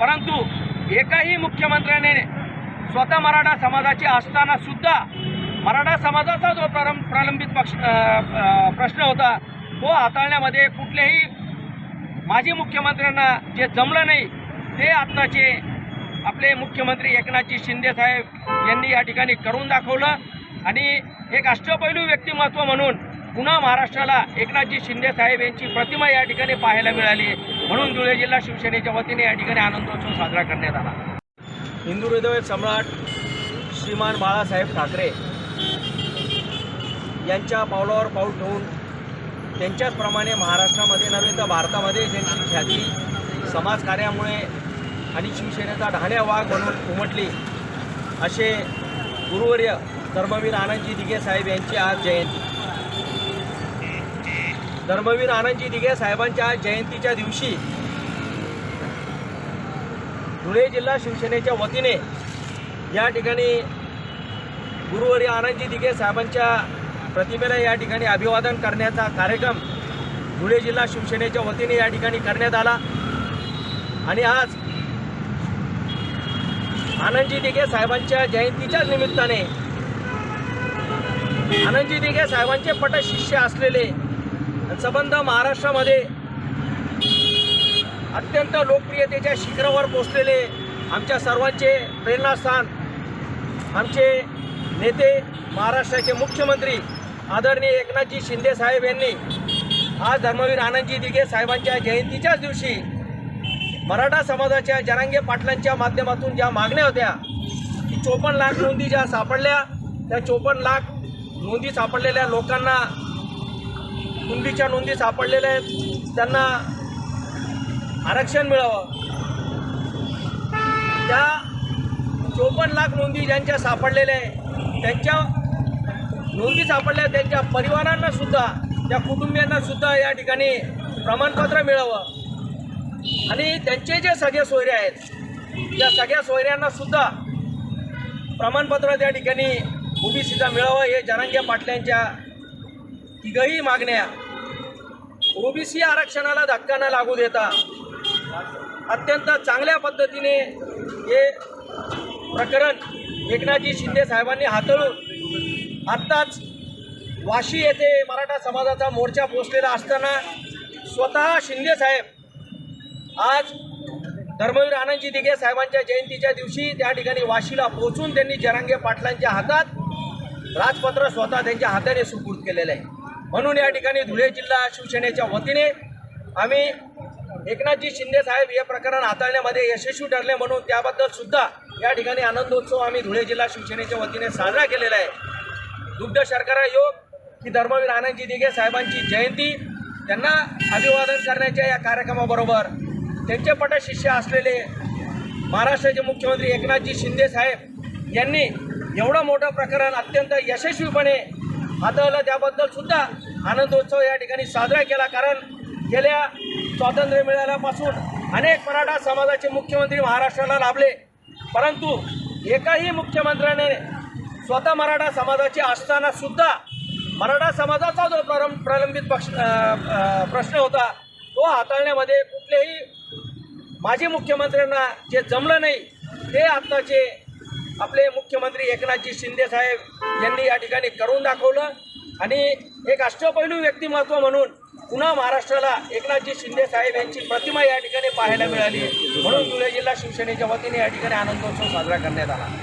परंतु एकाही मुख्यमंत्र्याने स्वतः मराठा समाजाचे असताना सुद्धा मराठा समाजाचा जो प्रलंब प्रलंबित पक्ष प्रश्न होता तो हाताळण्यामध्ये कुठल्याही माजी मुख्यमंत्र्यांना जे जमलं नाही ते आत्ताचे आपले मुख्यमंत्री एकनाथजी शिंदे साहेब यांनी या ठिकाणी करून दाखवलं. आणि एक अष्टपैलू व्यक्तिमत्व म्हणून पुन्हा महाराष्ट्राला एकनाथजी शिंदे साहेब यांची प्रतिमा या ठिकाणी पाहायला मिळाली. म्हणून धुळे जिल्हा शिवसेनेच्या वतीने या ठिकाणी आनंदोत्सव साजरा करण्यात आला. हिंदू हृदय सम्राट श्रीमान बाळासाहेब ठाकरे यांच्या पावलावर पाऊल ठेवून त्यांच्याचप्रमाणे महाराष्ट्रामध्ये नव्हे तर भारतामध्ये ज्यांची ख्याती समाजकार्यामुळे आणि शिवसेनेचा ढाण्या वाघ म्हणून उमटली असे गुरुवर्य धर्मवीर आनंदजी दिघे साहेब यांची आज जयंती. धर्मवीर आनंदजी दिघे साहेबांच्या जयंतीच्या दिवशी धुळे जिल्हा शिवसेनेच्या वतीने या ठिकाणी गुरुवारी आनंदजी दिघे साहेबांच्या प्रतिमेला या ठिकाणी अभिवादन करण्याचा कार्यक्रम धुळे जिल्हा शिवसेनेच्या वतीने या ठिकाणी करण्यात आला. आणि आज आनंदजी दिघे साहेबांच्या जयंतीच्याच निमित्ताने आनंदजी दिघे साहेबांचे पटशिष्य असलेले संबंध महाराष्ट्रामध्ये अत्यंत लोकप्रियतेच्या शिखरावर पोचलेले आमच्या सर्वांचे प्रेरणास्थान आमचे नेते महाराष्ट्राचे मुख्यमंत्री आदरणीय एकनाथजी शिंदे साहेब यांनी आज धर्मवीर आनंदजी दिघे साहेबांच्या जयंतीच्याच दिवशी मराठा समाजाच्या जरांगे पाटलांच्या माध्यमातून ज्या मागण्या होत्या की चोपन्न लाख नोंदी ज्या सापडल्या त्या चोपन्न लाख नोंदी सापडलेल्या लोकांना कुंडीच्या नोंदी सापडलेल्या आहेत. त्यांना आरक्षण मिळावं. त्या चोपन्न लाख नोंदी ज्यांच्या सापडलेल्या आहे त्यांच्या नोंदी सापडल्या त्यांच्या परिवारांना सुद्धा त्या कुटुंबियांना सुद्धा या ठिकाणी प्रमाणपत्र मिळावं. आणि त्यांचे जे सगळे सोयरे आहेत त्या सगळ्या सोयऱ्यांना सुद्धा प्रमाणपत्र त्या ठिकाणी ओबीसीचा मिळावं हे जनांगे पाटल्यांच्या तिघही मागण्या. ओबीसी आरक्षणाला धक्का न लागू देता. अत्यंत चांगल्या पद्धतीने हे प्रकरण एकनाथजी शिंदे साहेबांनी हाताळून आत्ताच वाशी येथे मराठा समाजाचा मोर्चा पोचलेला असताना स्वतः शिंदे साहेब आज धर्मवीर आनंदजी दिघे साहेबांच्या जयंतीच्या दिवशी त्या ठिकाणी वाशीला पोहोचून त्यांनी जरांगे पाटलांच्या हातात राजपत्र स्वतः त्यांच्या हाताने सुपूर्द केलेलं आहे. म्हणून या ठिकाणी धुळे जिल्हा शिवसेनेच्या वतीने आम्ही एकनाथजी शिंदे साहेब हे प्रकरण हाताळण्यामध्ये यशस्वी ठरले म्हणून त्याबद्दल सुद्धा या ठिकाणी आनंदोत्सव आम्ही धुळे जिल्हा शिवसेनेच्या वतीने साजरा केलेला आहे. दुग्ध शर्करा योग ही धर्मवीर आनंदजी दिघे साहेबांची जयंती त्यांना अभिवादन करण्याच्या या कार्यक्रमाबरोबर त्यांचे पटशिष्य असलेले महाराष्ट्राचे मुख्यमंत्री एकनाथजी शिंदे साहेब यांनी एवढं मोठं प्रकरण अत्यंत यशस्वीपणे हाताळलं त्याबद्दल सुद्धा आनंदोत्सव या ठिकाणी साजरा केला कारण गेल्या स्वातंत्र्य मिळाल्यापासून अनेक मराठा समाजाचे मुख्यमंत्री महाराष्ट्राला लाभले. परंतु एकाही मुख्यमंत्र्याने स्वतः मराठा समाजाचे असताना सुद्धा मराठा समाजाचा जो प्रलंब प्रलंबित पक्ष प्रश्न होता तो हाताळण्यामध्ये कुठलेही माजी मुख्यमंत्र्यांना जे जमलं नाही ते आत्ताचे आपले मुख्यमंत्री एकनाथजी शिंदे साहेब यांनी या ठिकाणी करून दाखवलं. आणि एक अष्टपैलू व्यक्तिमत्व म्हणून पुन्हा महाराष्ट्राला एकनाथजी शिंदे साहेब यांची प्रतिमा या ठिकाणी पाहायला मिळाली. म्हणून धुळे जिल्हा शिवसेनेच्या वतीने या ठिकाणी आनंदोत्सव साजरा करण्यात आला.